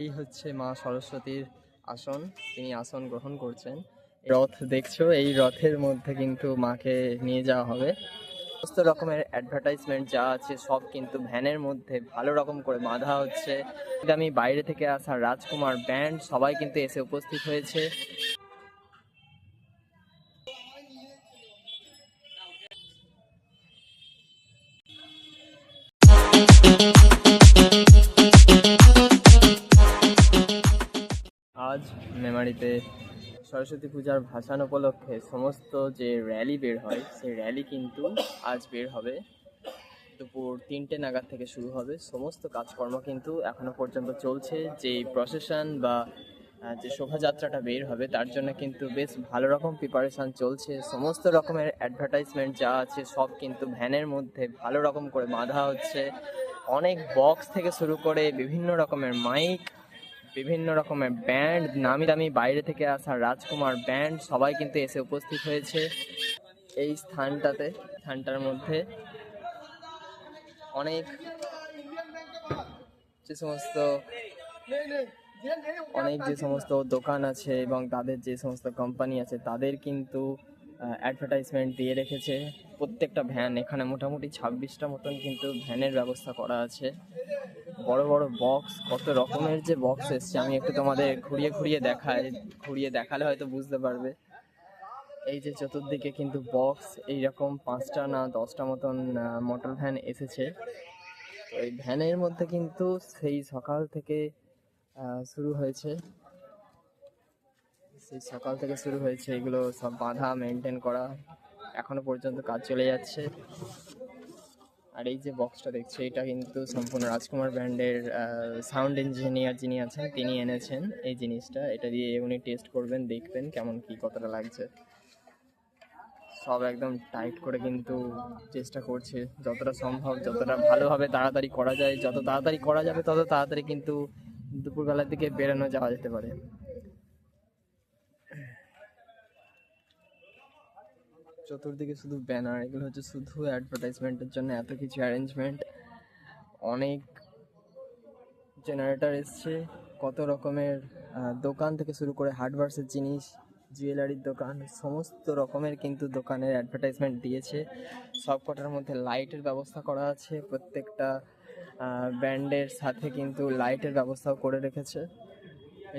এই হচ্ছে মা সরস্বতীর আসন। তিনি আসন গ্রহণ করছেন। রথ দেখছ? এই রথের মধ্যে কিন্তু মাকে নিয়ে যাওয়া হবে। সমস্ত রকমের অ্যাডভার্টাইজমেন্ট যা আছে সব কিন্তু ভ্যানের মধ্যে ভালো রকম করে বাঁধা হচ্ছে। আমি বাইরে থেকে আসা রাজকুমার ব্যান্ড সবাই কিন্তু এসে উপস্থিত হয়েছে। আজ মেমারিতে সরস্বতী পূজার ভাসান উপলক্ষে সমস্ত যে র্যালি বের হয়, সেই র্যালি কিন্তু আজ বের হবে। দুপুর তিনটে নাগাদ থেকে শুরু হবে। সমস্ত কাজকর্ম কিন্তু এখনও পর্যন্ত চলছে। যে প্রসেশন বা যে শোভাযাত্রাটা বের হবে, তার জন্য কিন্তু বেশ ভালো রকম প্রিপারেশান চলছে। সমস্ত রকমের অ্যাডভার্টাইজমেন্ট যা আছে, সব কিন্তু ভ্যানের মধ্যে ভালো রকম করে বাঁধা হচ্ছে। অনেক বক্স থেকে শুরু করে বিভিন্ন রকমের মাইক বিভিন্ন রকমের ব্যান্ড নামি দামি বাইরে থেকে আসা রাজকুমার ব্যান্ড সবাই কিন্তু এসে উপস্থিত হয়েছে এই স্থানটাতে, স্থানটার মধ্যে। অনেক যে সমস্ত, অনেক যে সমস্ত দোকান আছে এবং তাদের যে সমস্ত কোম্পানি আছে, তাদের কিন্তু অ্যাডভার্টাইজমেন্ট দিয়ে রেখেছে। প্রত্যেকটা ভ্যান এখানে মোটামুটি ছাব্বিশটা মতন কিন্তু ভ্যানের ব্যবস্থা করা আছে। বড় বড় বক্স কত রকমের যে বক্স এসছে, আমি একটু তোমাদের ঘুরিয়ে ঘুরিয়ে দেখাই, ঘুরিয়ে দেখালে হয়তো বুঝতে পারবে। এই যে চতুর্দিকে কিন্তু বক্স এইরকম পাঁচটা না দশটা মতন মোটর ভ্যান এসেছে। তো এই ভ্যানের মধ্যে কিন্তু সেই সকাল থেকে শুরু হয়েছে। সেই সকাল থেকে শুরু হয়েছে, এগুলো সব বাঁধা মেনটেন করা। এখনও পর্যন্ত কাজ চলে যাচ্ছে। আর এই যে বক্সটা দেখছ, এটা কিন্তু সম্পূর্ণ রাজকুমার ব্র্যান্ডের সাউন্ড ইঞ্জিনিয়ার যিনি আছেন, তিনি এনেছেন এই জিনিসটা। এটা দিয়ে উনি টেস্ট করবেন, দেখবেন কেমন কি কতটা লাগছে। সব একদম টাইট করে কিন্তু চেষ্টা করছে। যতটা সম্ভব, যতটা ভালোভাবে তাড়াতাড়ি করা যায়, যত তাড়াতাড়ি করা যাবে, তত তাড়াতাড়ি কিন্তু দুপুরবেলার দিকে বেরোনো যাওয়া যেতে পারে। চতুর্দিকে শুধু ব্যানার এগুলো হচ্ছে শুধু অ্যাডভার্টাইজমেন্টের জন্য এত কিছু অ্যারেঞ্জমেন্ট অনেক জেনারেটর এসছে, কত রকমের দোকান থেকে শুরু করে হার্ডওয়ার্সের জিনিস জুয়েলারির দোকান, সমস্ত রকমের কিন্তু দোকানের অ্যাডভার্টাইজমেন্ট দিয়েছে। সব কটার মধ্যে লাইটের ব্যবস্থা করা আছে, প্রত্যেকটা ব্র্যান্ডের সাথে কিন্তু লাইটের ব্যবস্থাও করে রেখেছে।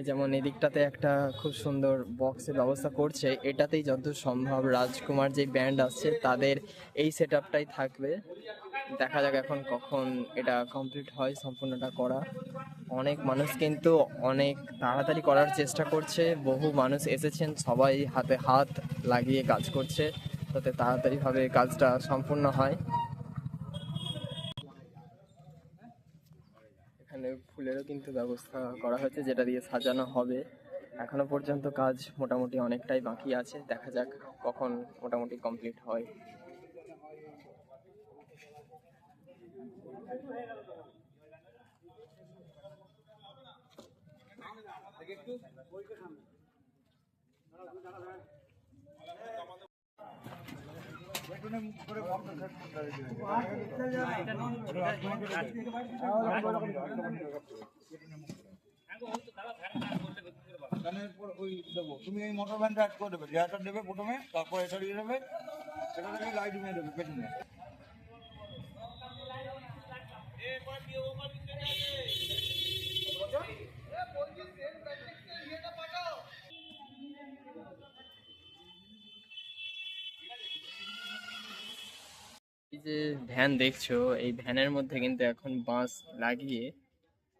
যেমন এদিকটাতে একটা খুব সুন্দর বক্সের ব্যবস্থা করছে, এটাতেই যত সম্ভব রাজকুমার যে ব্যান্ড আসছে তাদের এই সেট থাকবে। দেখা যাক এখন কখন এটা কমপ্লিট হয় সম্পূর্ণটা করা। অনেক মানুষ কিন্তু অনেক তাড়াতাড়ি করার চেষ্টা করছে, বহু মানুষ এসেছেন, সবাই হাতে হাত লাগিয়ে কাজ করছে তাতে তাড়াতাড়িভাবে কাজটা সম্পূর্ণ হয় এখানে ফুলেরও কিন্তু ব্যবস্থা করা হয়েছে, যেটা দিয়ে সাজানো হবে। এখনও পর্যন্ত কাজ মোটামুটি অনেকটাই বাকি আছে, দেখা যাক কখন মোটামুটি কমপ্লিট হয়। এখানে ওই দেবো। তুমি এই মোটর ভ্যানটা অ্যাড করে দেবে। রেয়ারটা দেবে প্রথমে, তারপর এটা দিয়ে দেবে। সেটা থেকে লাইট নিয়ে দেবে পেছনে। এই যে ভ্যান দেখছ, এই ভ্যানের মধ্যে কিন্তু এখন বাঁশ লাগিয়ে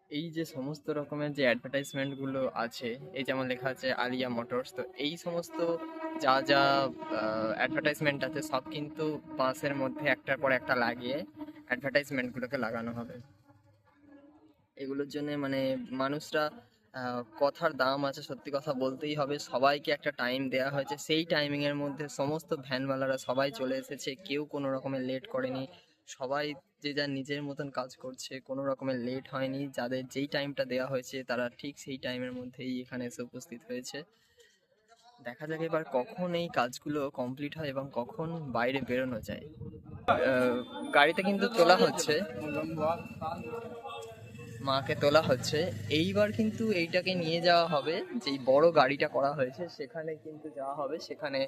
এই যে সমস্ত রকমের যে অ্যাডভার্টাইজমেন্টগুলো আছে, এই যেমন লেখা আছে আলিয়া মোটরস, তো এই সমস্ত যা যা অ্যাডভার্টাইজমেন্ট আছে, সব কিন্তু বাঁশের মধ্যে একটার পর একটা লাগিয়ে অ্যাডভার্টাইজমেন্টগুলোকে লাগানো হবে। এগুলোর জন্য মানে মানুষরা কথার দাম আছে, সত্যি কথা বলতেই হবে। সবাইকে একটা টাইম দেওয়া হয়েছে। সেই টাইমিংয়ের মধ্যে সমস্ত ভ্যানওয়ালারা সবাই চলে এসেছে। কেউ কোনো রকমের লেট করেনি। সবাই যে যার নিজের মতন কাজ করছে, কোনো রকমের লেট হয়নি। যাদের যেই টাইমটা দেওয়া হয়েছে, তারা ঠিক সেই টাইমের মধ্যেই এখানে এসে উপস্থিত হয়েছে। দেখা যাক এবার কখন এই কাজগুলো কমপ্লিট হয় এবং কখন বাইরে বেরোনো যায়। গাড়িতে কিন্তু তোলা হচ্ছে। মাকে তোলা হচ্ছে। এইবার কিন্তু এইটাকে নিয়ে যাওয়া হবে। যেই বড় গাড়িটা করা হয়েছে, সেখানে কিন্তু যাওয়া হবে। সেখানে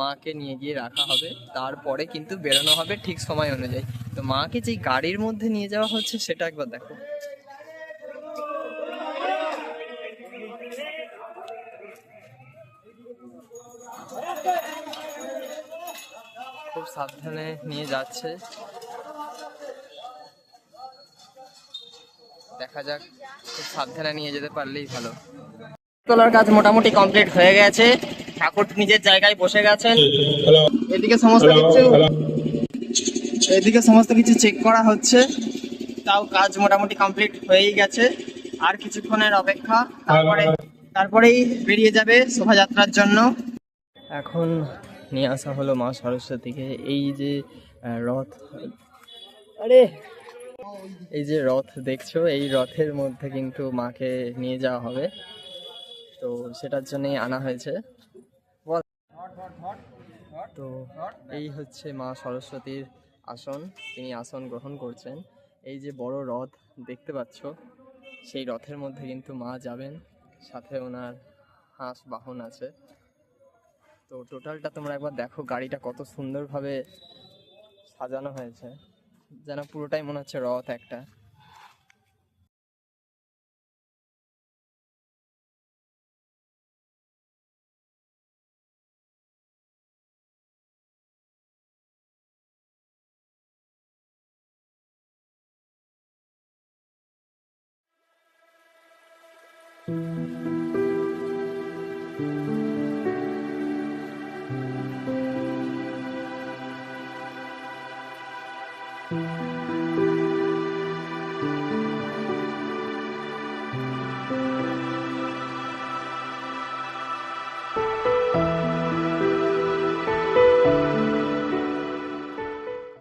মাকে নিয়ে গিয়ে রাখা হবে। তারপরে কিন্তু বেরোনো হবে ঠিক সময় অনুযায়ী। তো মাকে যেই গাড়ির মধ্যে নিয়ে যাওয়া হচ্ছে, সেটা একবার দেখো। খুব সাবধানে নিয়ে যাচ্ছে। দেখা যাক খুব সাবধানে নিয়ে যেতে পারলেই ভালো। তোলার কাজ মোটামুটি কমপ্লিট হয়ে গেছে। ঠাকুর নিজের জায়গায় বসে গেছেন। এদিকে সমস্ত কিছু এদিকে সমস্ত কিছু চেক করা হচ্ছে। তাও কাজ মোটামুটি কমপ্লিট হয়েই গেছে। আর কিছুক্ষণের অপেক্ষা। তারপরে তারপরেই বেরিয়ে যাবে শোভাযাত্রার জন্য। এখন নিয়ে আসা হলো মা সরস্বতীকে। এই যে রথ আরে এই যে রথ দেখছ, এই রথের মধ্যে কিন্তু মাকে নিয়ে যাওয়া হবে। তো সেটার জন্যই আনা হয়েছে। তো এই হচ্ছে মা সরস্বতীর আসন। তিনি আসন গ্রহণ করছেন। এই যে বড় রথ দেখতে পাচ্ছ, সেই রথের মধ্যে কিন্তু মা যাবেন। সাথে ওনার হাঁস বাহন আছে। তো টোটালটা তোমরা একবার দেখো, গাড়িটা কত সুন্দরভাবে সাজানো হয়েছে। যেন পুরোটাই মনে হচ্ছে রথ একটা।